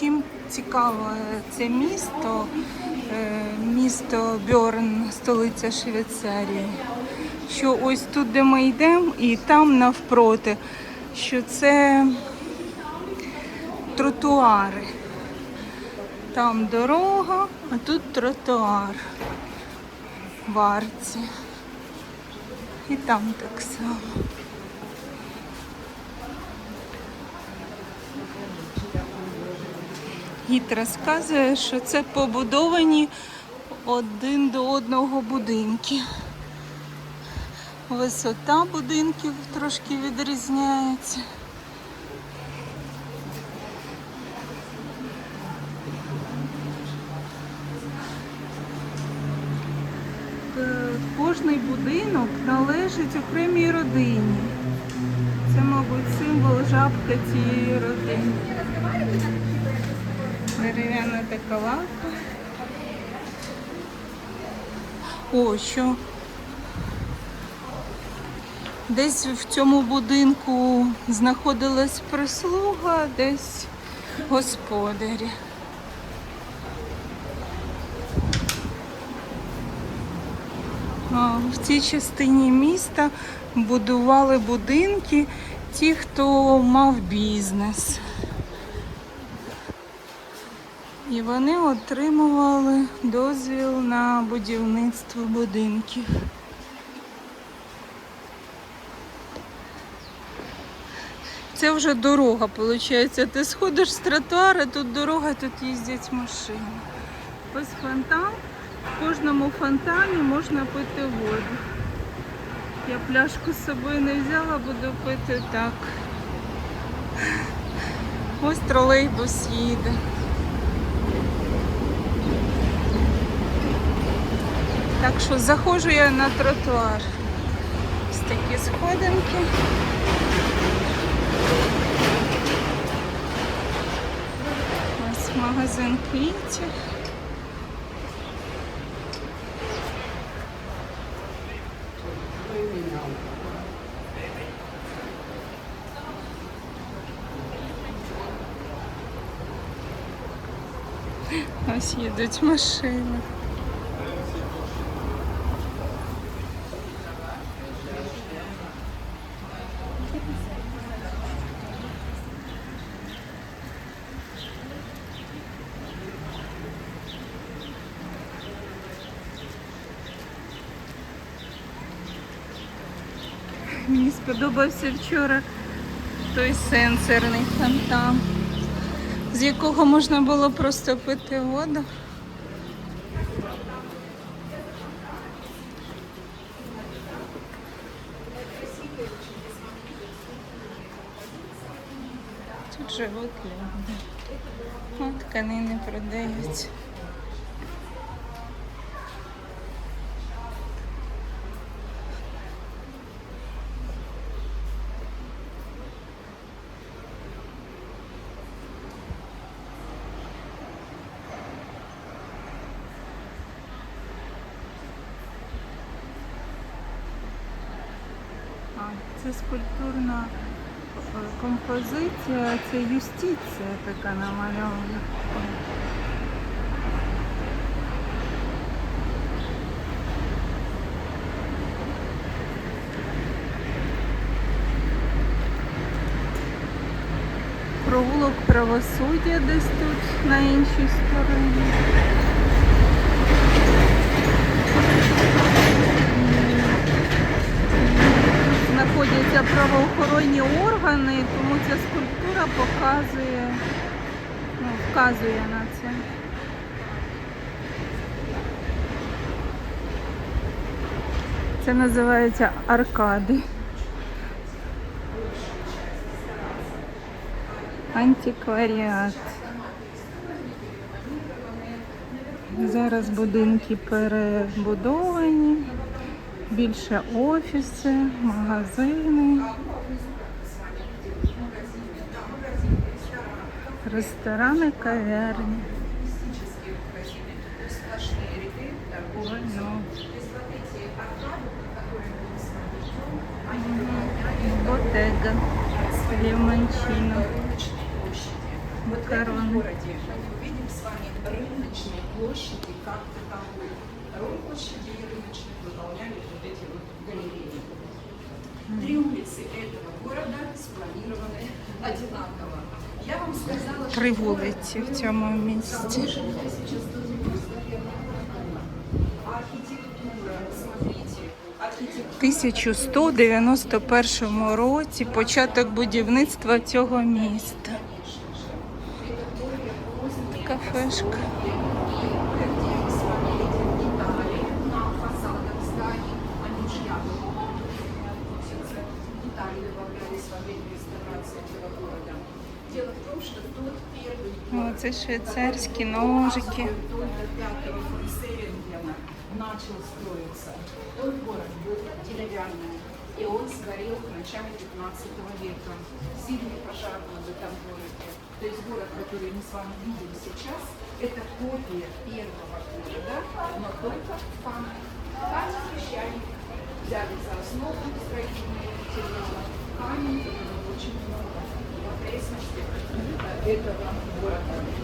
чим цікаве це місто, е, місто Бьорн, столиця Швейцарії. Що ось тут, де ми йдемо, і там навпроти, що це тротуари. Там дорога, а тут тротуар в арці. І там так само. Гід розказує, що це побудовані один до одного будинки. Висота будинків трошки відрізняється. Е, Кожний будинок належить окремій родині. Це, мабуть, символ жабка цієї родини. Дерев'яна така лавка. О, що десь в цьому будинку знаходилась прислуга, десь господарі. В цій частині міста будували будинки ті, хто мав бізнес. І вони отримували дозвіл на будівництво будинків. Це вже дорога, виходить. Ти сходиш з тротуара, тут дорога, тут їздять машини. Ось фонтан. В кожному фонтані можна пити воду. Я пляшку з собою не взяла, буду пити так. Ось тролейбус їде. Так що заходжу я на тротуар. Ось такі сходинки. Ось магазин квітів. Ось їдуть машини. Мені сподобався вчора той сенсорний фонтан, з якого можна було просто пити воду. Тут живуть люди. Тканини продаються. А, це скульптурна е, композиція, це юстиція така намальована. Провулок правосуддя десь тут на іншій стороні. Знаходяться правоохоронні органи, тому ця скульптура показує, ну, вказує на це. Це називається аркади. Антикваріат. Зараз будинки перебудовані більше офіси, магазини, ресторани, кав'ярні. Ой, ну. Ботега, лімончино. Вот в этом макарони. городе мы увидим с вами рыночные площади как таковые. Роль площадей рыночных Три вулиці в цьому місці. в 1191 году. А архитектура, смотрите, архитектура 1191 році початок будівництва цього міста. Кафешка. Дело в том, что тот первый О, це швейцарські ножики. только 5 фон Севингена начал строиться. Тот город был деревянный, и он сгорел в начале 15 века. Сильный пожар был в этом городе. То есть город, который мы с вами видим сейчас, это копия первого города, но только в камне. Камень песчаник взяли за основу строительного материала. Камень, Ele